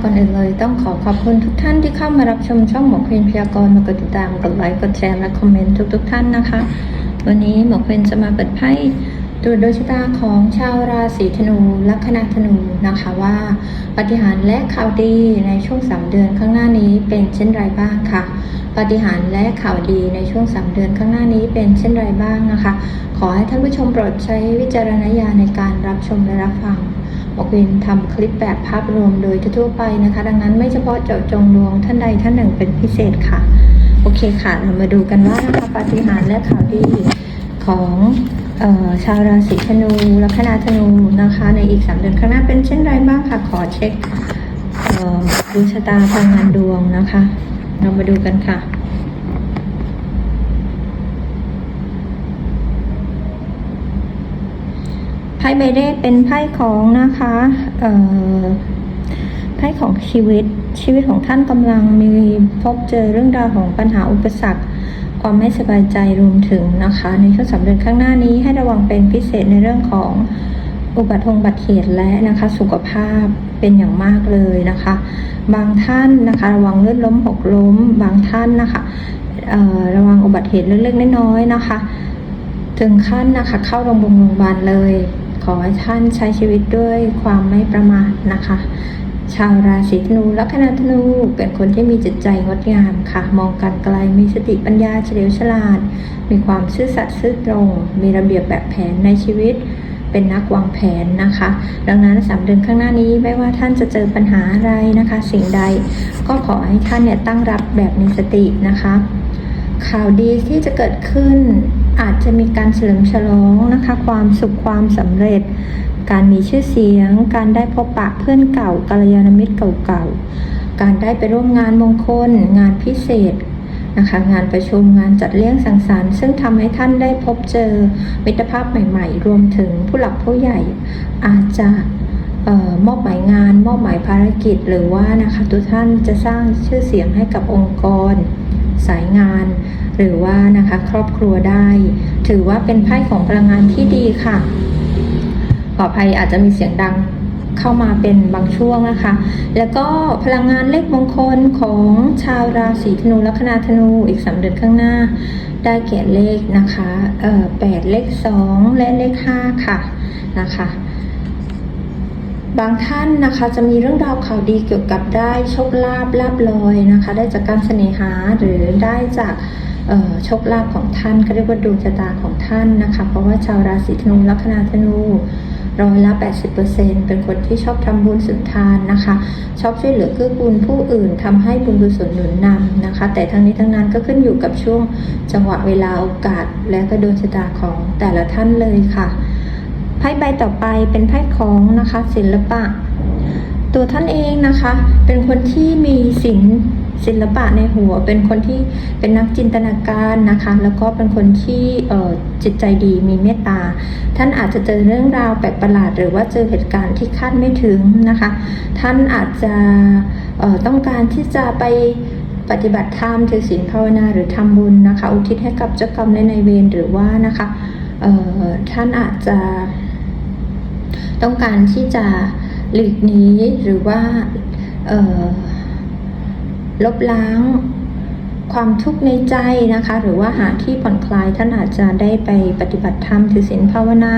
ก่อนอื่นเลยต้องขอขอบคุณทุกท่านที่เข้ามารับชมช่องหมอควีนพยากรณ์มากดติดตามกดไลค์กดแชร์และคอมเมนต์ทุกๆทท่านนะคะ วันนี้หมอควีนจะมาเปิดไพ่ตรวจดวงชะตาของชาวราศีธนูลัคนาธนูนะคะว่าปฏิหารและข่าวดีในช่วง 3 เดือนข้างหน้านี้เป็นเช่นไรบ้างค่ะปฏิหารและข่าวดีในช่วง 3 เดือนข้างหน้านี้เป็นเช่นไรบ้างนะคะ ขอให้ท่านผู้ชมโปรดใช้วิจารณญาณในการรับชมและรับฟัง บอกวินทำคลิปแบบภาพรวมโดยทั่วไปนะคะ ดังนั้นไม่เฉพาะเจาะจงดวงท่านใดท่านหนึ่งเป็นพิเศษค่ะ โอเคค่ะเรามาดูกันว่านะคะปาฏิหาริย์และข่าวดีของออชาวราศีธนูลัคนาธนูนะคะ ในอีกสามเดือนข้างหน้าเป็นเช่นไรบ้างค่ะขอเช็คดวงชะตาพลังงานดวงนะคะ เรามาดูกันค่ะ ไพ่ใบแรกเป็นไพ่ของนะคะไพ่ของชีวิตชีวิตของท่านกำลังมีพบเจอเรื่องราวของปัญหาอุปสรรค ความไม่สบายใจรวมถึงนะคะ ในช่วงสามเดือนข้างหน้านี้ให้ระวังเป็นพิเศษในเรื่องของอุบัติเหตุเหตุและนะคะสุขภาพเป็นอย่างมากเลยนะคะ บางท่านนะคะระวังเลื่อนล้มหกล้ม บางท่านนะคะระวังอุบัติเหตุเล็กๆน้อยๆนะคะ ถึงขั้นนะคะเข้าโรงพยาบาลเลย ขอให้ท่านใช้ชีวิตด้วยความไม่ประมาทนะคะ ชาวราศีธนูลัคนาธนูเป็นคนที่มีจิตใจงดงามค่ะ มองการไกลมีสติปัญญาเฉลียวฉลาด มีความซื่อสัตย์ซื่อตรง มีระเบียบแบบแผนในชีวิตเป็นนักวางแผนนะคะ ดังนั้นสามเดือนข้างหน้านี้ไม่ว่าท่านจะเจอปัญหาอะไรนะคะ สิ่งใดก็ขอให้ท่านเนี่ยตั้งรับแบบมีสตินะคะ ข่าวดีที่จะเกิดขึ้น อาจจะมีการเฉลิมฉลองนะคะ ความสุขความสำเร็จ การมีชื่อเสียง การได้พบปะเพื่อนเก่ากัลยาณมิตรเก่าๆ การได้ไปร่วมงานมงคล งานพิเศษนะคะงานประชุมงานจัดเลี้ยงสังสรรค์ซึ่งทำให้ท่านได้พบเจอมิตรภาพใหม่ๆ รวมถึงผู้หลักผู้ใหญ่ อาจจะออมอบหมายงาน มอบหมายภารกิจ หรือว่านะคะทุกท่านจะสร้างชื่อเสียงให้กับองค์กร สายงาน หรือว่านะคะครอบครัวได้ ถือว่าเป็นไพ่ของพลังงานที่ดีค่ะ ขออภัยอาจจะมีเสียงดังเข้ามาเป็นบางช่วงนะคะ แล้วก็พลังงานเลขมงคลของชาวราศีธนูลัคนาธนูอีกสามเดือนข้างหน้า ได้แก่เลขนะคะเอ่อแปดเลขสองและเลขห้าค่ะนะคะ บางท่านนะคะจะมีเรื่องราวข่าวดีเกี่ยวกับได้โชคลาภลาบลอยนะคะ ได้จากการเสน่หาหรือได้จากโชคลาภของท่านก็เรียกว่าดวงชะตาของท่านนะคะ เพราะว่าชาวราศีธนูลัคนาธนูร้อยละ80%เป็นคนที่ชอบทำบุญสุนทานนะคะ ชอบช่วยเหลือเกื้อกูลผู้อื่นทำให้บุญกุศลหนุนนำนะคะ แต่ทั้งนี้ทั้งนั้นก็ขึ้นอยู่กับช่วงจังหวะเวลาโอกาส และก็ดวงชะตาของแต่ละท่านเลยค่ะ ไพ่ใบต่อไปเป็นไพ่ของนะคะศิลปะ ตัวท่านเองนะคะ เป็นคนที่มีศิลป์ศิลปะในหัว เป็นคนที่เป็นนักจินตนาการนะคะ แล้วก็เป็นคนที่จิตใจดีมีเมตตา ท่านอาจจะเจอเรื่องราวแปลกประหลาด หรือว่าเจอเหตุการณ์ที่คาดไม่ถึงนะคะ ท่านอาจจะต้องการที่จะไปปฏิบัติธรรมถือศีลภาวนาหรือทำบุญนะคะ อุทิศให้กับเจ้ากรรมและนายเวรหรือว่านะคะท่านอาจจะ ต้องการที่จะหลีกหนีหรือว่าลบล้าง ความทุกข์ในใจนะคะ หรือว่าหาที่ผ่อนคลายท่านอาจจะได้ไปปฏิบัติธรรมถือศีลภาวนา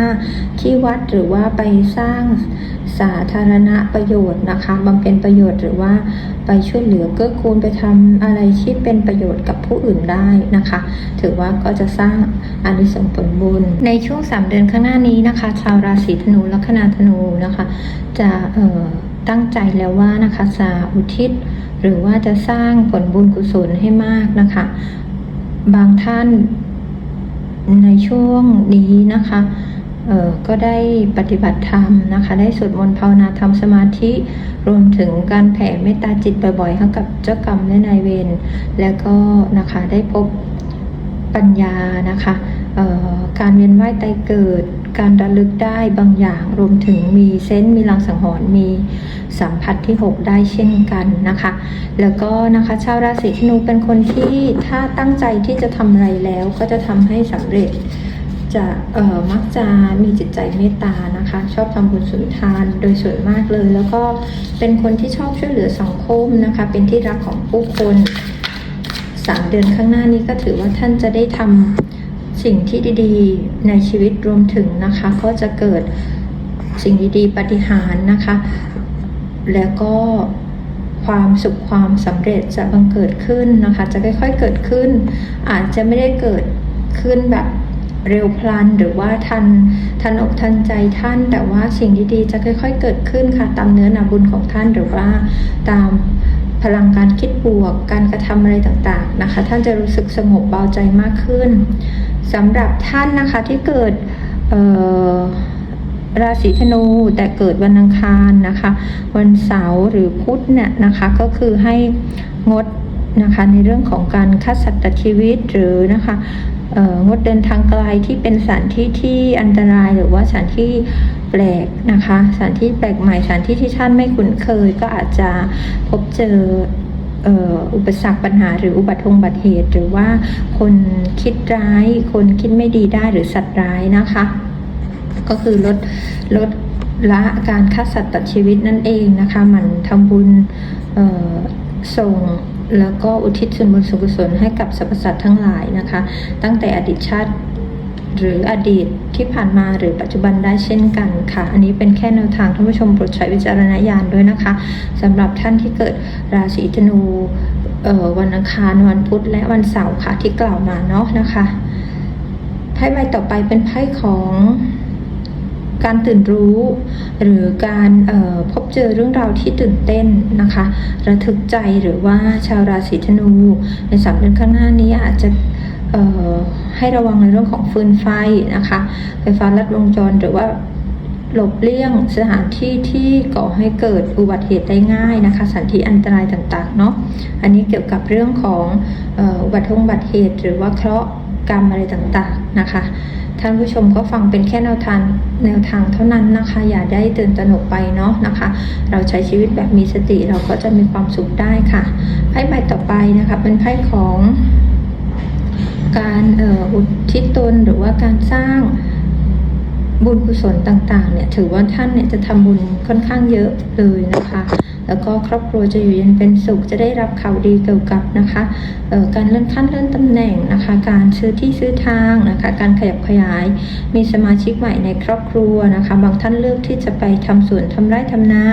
ที่วัดหรือว่าไปสร้างสาธารณประโยชน์นะคะบำเพ็ญประโยชน์หรือว่าไปช่วยเหลือเกื้อกูลไปทำอะไรที่เป็นประโยชน์กับผู้อื่นได้นะคะ ถือว่าก็จะสร้างอานิสงส์ผลบุญ ในช่วง 3 เดือนข้างหน้านี้นะคะ ชาวราศีธนูลัคนาธนูนะคะ จะเอ่อตั้งใจแล้วว่านะคะจะอุทิศ หรือว่าจะสร้างผลบุญกุศลให้มากนะคะ บางท่านในช่วงนี้นะคะเออก็ได้ปฏิบัติธรรมนะคะ ได้สวดมนต์ภาวนาทำสมาธิ รวมถึงการแผ่เมตตาจิตบ่อยๆให้กับเจ้ากรรมและนายเวร แล้วก็นะคะได้พบปัญญานะคะออการเวียนว่ายตายเกิด การระลึกได้บางอย่างรวมถึงมีเซนส์มีลังสังหรณ์มีสัมผัสที่ 6 ได้เช่นกันนะคะ แล้วก็นะคะชาวราศีธนูเป็นคนที่ถ้าตั้งใจที่จะทำอะไรแล้วก็จะทำให้สำเร็จจะเอ่อมักจะมีจิตใจเมตตานะคะ ชอบทำบุญสุนทานโดยส่วนมากเลย แล้วก็เป็นคนที่ชอบช่วยเหลือสังคมนะคะ เป็นที่รักของผู้คนสามเดือนข้างหน้านี้ก็ถือว่าท่านจะได้ทำ สิ่งที่ดีๆในชีวิตรวมถึงนะคะ ก็จะเกิดสิ่งดีๆปฏิหารนะคะ แล้วก็ความสุขความสำเร็จจะบังเกิดขึ้นนะคะ จะค่อยๆเกิดขึ้น อาจจะไม่ได้เกิดขึ้นแบบเร็วพลันหรือว่าทันทันอกทันใจท่าน แต่ว่าสิ่งดีๆจะค่อยๆเกิดขึ้นค่ะ ตามเนื้อนาบุญของท่านหรือว่าตามพลังการคิดบวก การกระทำอะไรต่างๆนะคะ ท่านจะรู้สึกสงบเบาใจมากขึ้น สำหรับท่านนะคะที่เกิดราศีธนูแต่เกิดวันอังคารนะคะ วันเสาร์หรือพุธเนี่ยนะคะก็คือให้งดนะคะในเรื่องของการฆ่าสัตว์ชีวิตหรือนะคะงดเดินทางไกลที่เป็นสถานที่ที่อันตรายหรือว่าสถานที่แปลกนะคะสถานที่แปลกใหม่สถานที่ที่ท่านไม่คุ้นเคยก็อาจจะพบเจอ อุปสรรคปัญหา หรืออุบัติเหตุเหตุ หรือว่าคนคิดร้าย คนคิดไม่ดีได้หรือสัตว์ร้ายนะคะ ก็คือลดลดละการฆ่าสัตว์ตัดชีวิตนั่นเองนะคะหมันทำบุญส่งแล้วก็อุทิศส่วนบุญส่วนกุศลให้กับสรรพสัตว์ทั้งหลายนะคะ ตั้งแต่อดีตชาติ หรืออดีตที่ผ่านมาหรือปัจจุบันได้เช่นกันค่ะ อันนี้เป็นแค่แนวทางท่านผู้ชมโปรดใช้วิจารณญาณด้วยนะคะสำหรับท่านที่เกิดราศีธนูวันอังคารวันพุธและวันเสาร์ค่ะที่กล่าวมาเนาะนะคะไพ่ใบต่อไปเป็นไพ่ของการตื่นรู้หรือการออพบเจอเรื่องราวที่ตื่นเต้นนะคะ ระทึกใจหรือว่าชาวราศีธนูในสามเดือนข้างหน้านี้อาจจะ ให้ระวังในเรื่องของฟืนไฟนะคะ ไฟฟ้าลัดวงจรหรือว่าหลบเลี่ยงสถานที่ที่ก่อให้เกิดอุบัติเหตุได้ง่ายนะคะสถานที่อันตรายต่างๆเนาะอันนี้เกี่ยวกับเรื่องของอุบัติอุบัติเหตุ หรือว่าเคราะห์กรรมอะไรต่างๆนะคะท่านผู้ชมก็ฟังเป็นแค่แนวทางแนวทางเท่านั้นนะคะ อย่าได้ตื่นตระหนกไปเนาะนะคะ เราใช้ชีวิตแบบมีสติเราก็จะมีความสุขได้ค่ะไพ่ใบต่อไปนะคะเป็นไพ่ของ การอออุทิศตนหรือว่าการสร้างบุญกุศลต่างๆเนี่ยถือว่าท่านเนี่ยจะทำบุญค่อนข้างเยอะเลยนะคะ แล้วก็ครอบครัวจะอยู่เย็นเป็นสุขจะได้รับข่าวดีเกี่ยวกับนะคะเอ่อการเลื่อนขั้นเลื่อนตำแหน่งนะคะ การซื้อที่ซื้อทางนะคะ การขยับขยาย มีสมาชิกใหม่ในครอบครัวนะคะ บางท่านเลือกที่จะไปทำสวนทำไร่ทำนา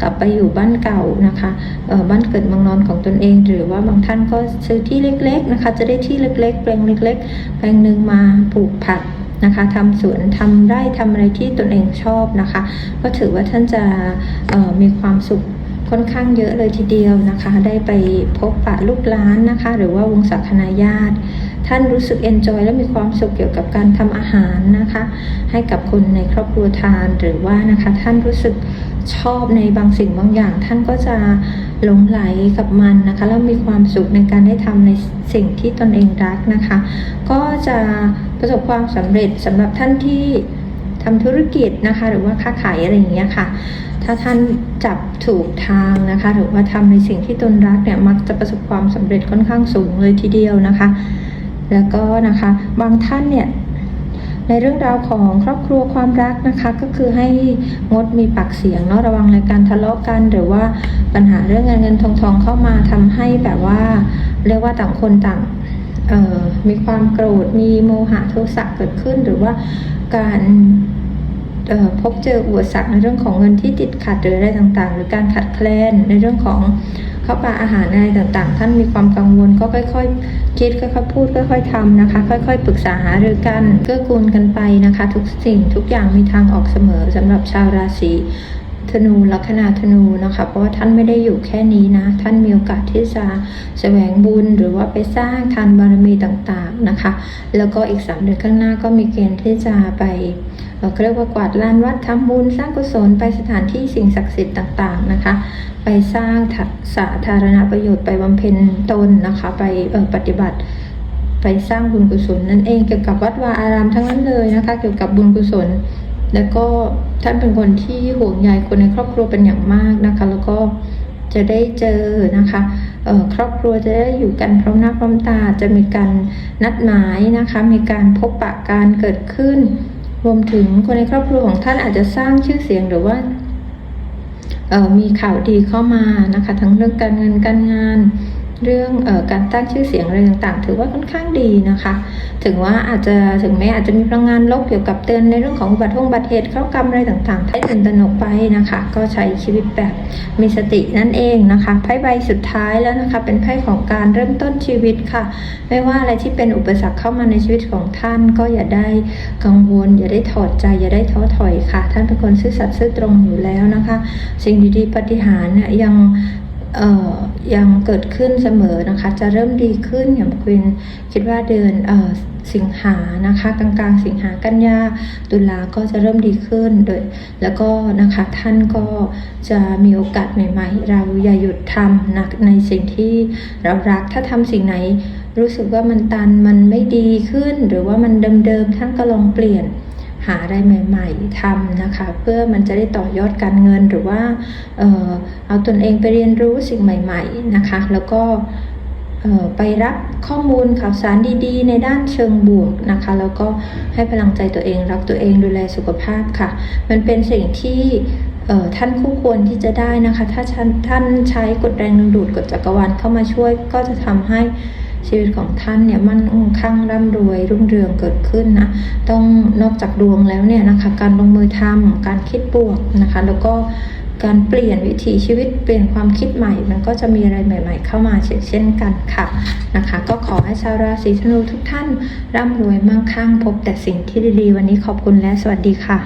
กลับไปอยู่บ้านเก่านะคะเอ่อบ้านเกิดเมืองนอนของตนเอง หรือว่าบางท่านก็ซื้อที่เล็กๆนะคะ จะได้ที่เล็กๆแปลงเล็ก ๆ แปลงหนึ่งมาปลูกผักนะคะทำสวนทำไร่ทำอะไรที่ตนเองชอบนะคะ ก็ถือว่าท่านจะเอ่อมีความสุข ค่อนข้างเยอะเลยทีเดียวนะคะ ได้ไปพบปะลูกหลานนะคะ หรือว่าวงศาคณาญาติ ท่านรู้สึกเอนจอยและมีความสุขเกี่ยวกับการทำอาหารนะคะ ให้กับคนในครอบครัวทานหรือว่านะคะท่านรู้สึกชอบในบางสิ่งบางอย่าง ท่านก็จะหลงไหลกับมันนะคะแล้วมีความสุขในการได้ทำในสิ่งที่ตนเองรักนะคะ ก็จะประสบความสำเร็จสำหรับท่านที่ ทำธุรกิจนะคะ หรือว่าค้าขายอะไรอย่างเงี้ยค่ะ ถ้าท่านจับถูกทางนะคะ หรือว่าทำในสิ่งที่ตนรักเนี่ยมักจะประสบความสำเร็จค่อนข้างสูงเลยทีเดียวนะคะ แล้วก็นะคะบางท่านเนี่ยในเรื่องราวของครอบครัวความรักนะคะก็คือให้งดมีปากเสียงเนาะระวังในการทะเลาะกัน หรือว่าปัญหาเรื่องเงินเงินทองทองเข้ามาทำให้แบบว่า เรียกว่าต่างคนต่างออมีความโกรธมีโมหะโทสะเกิดขึ้น หรือว่า การพบเจออุปสรรคในเรื่องของเงินที่ติดขัดหรืออะไรต่างๆ หรือการขัดแคลนในเรื่องของข้าวปลาอาหารอะไรต่างๆ ท่านมีความกังวลก็ค่อยๆ คิดค่อยๆพูดค่อยๆทำนะคะ ค่อยๆ ปรึกษาหารือกันเกื้อกูลกันไปนะคะ ทุกสิ่งทุกอย่างมีทางออกเสมอสำหรับชาวราศี ธนูลัคนาธนูนะคะ เพราะว่าท่านไม่ได้อยู่แค่นี้นะ ท่านมีโอกาสที่จะแสวงบุญหรือว่าไปสร้างทานบารมีต่างๆนะคะ แล้วก็อีกสามเดือนข้างหน้าก็มีเกณฑ์ที่จะไปเขาเรียกว่ากวาดลานวัดทำบุญสร้างกุศลไปสถานที่สิ่งศักดิ์สิทธิ์ต่างๆนะคะ ไปสร้างสาธารณประโยชน์ไปบำเพ็ญตนนะคะ ไปปฏิบัติไปสร้างบุญกุศลนั่นเองเกี่ยวกับวัดวาอารามทั้งนั้นเลยนะคะ เกี่ยวกับบุญกุศล แล้วก็ท่านเป็นคนที่ห่วงใยคนในครอบครัวเป็นอย่างมากนะคะ แล้วก็จะได้เจอนะคะครอบครัวจะได้อยู่กันพร้อมหน้าพร้อมตาจะมีการนัดหมายนะคะ มีการพบปะการเกิดขึ้น รวมถึงคนในครอบครัวของท่านอาจจะสร้างชื่อเสียงหรือว่ามีข่าวดีเข้ามานะคะ ทั้งเรื่องการเงินการงาน เรื่องออการตั้งชื่อเสียงอะไรต่างๆ ถือว่าค่อนข้างดีนะคะ ถึงว่าอาจจะถึงแม้อาจจะมีพลังงานลบเกี่ยวกับเตือนในเรื่องของอุบัติอุบัติเหตุเข้ากรรมอะไรต่างๆให้ตื่นตระหนกไปนะคะ ก็ใช้ชีวิตแบบมีสตินั่นเองนะคะไพ่ใบสุดท้ายแล้วนะคะ เป็นไพ่ของการเริ่มต้นชีวิตค่ะ ไม่ว่าอะไรที่เป็นอุปสรรคเข้ามาในชีวิตของท่าน ก็อย่าได้กังวล อย่าได้ถอดใจ อย่าได้ท้อถอยค่ะ ท่านเป็นคนซื่อสัตย์ซื่อตรงอยู่แล้วนะคะ สิ่งดีๆปฏิหารเนี่ยยัง ยังเกิดขึ้นเสมอนะคะ จะเริ่มดีขึ้นอย่างควินคิดว่าเดือนออสิงหานะคะ กลางๆสิงหากันยาตุลาก็จะเริ่มดีขึ้นโดย แล้วก็นะคะท่านก็จะมีโอกาสใหม่ ๆ เราอย่าหยุดทำนะในสิ่งที่เรารักถ้าทำสิ่งไหน รู้สึกว่ามันตันมันไม่ดีขึ้น หรือว่ามันเดิมๆท่านก็ลองเปลี่ยน หาอะไรใหม่ๆทำนะคะ เพื่อมันจะได้ต่อยอดการเงินหรือว่าเออเอาตนเองไปเรียนรู้สิ่งใหม่ๆนะคะ แล้วก็เออไปรับข้อมูลข่าวสารดีๆ ในด้านเชิงบวกนะคะ แล้วก็ให้พลังใจตัวเอง รักตัวเองดูแลสุขภาพค่ะ มันเป็นสิ่งที่ท่านคู่ควรที่จะได้นะคะ ถ้าท่านท่านใช้กฎแรงดึงดูดกฎจักรวาลเข้ามาช่วยก็จะทำให้ ชีวิตของท่านเนี่ยมั่นคงร่ำรวยรุ่งเรืองเกิดขึ้นนะต้องนอกจากดวงแล้วเนี่ยนะคะการลงมือทำการคิดบวกนะคะ แล้วก็การเปลี่ยนวิถีชีวิตเปลี่ยนความคิดใหม่ มันก็จะมีอะไรใหม่ ๆ เข้ามาเช่นเช่นกันค่ะนะคะ ก็ขอให้ชาวราศีธนูทุกท่านร่ำรวยมั่งคั่งพบแต่สิ่งที่ดีๆ วันนี้ขอบคุณและสวัสดีค่ะ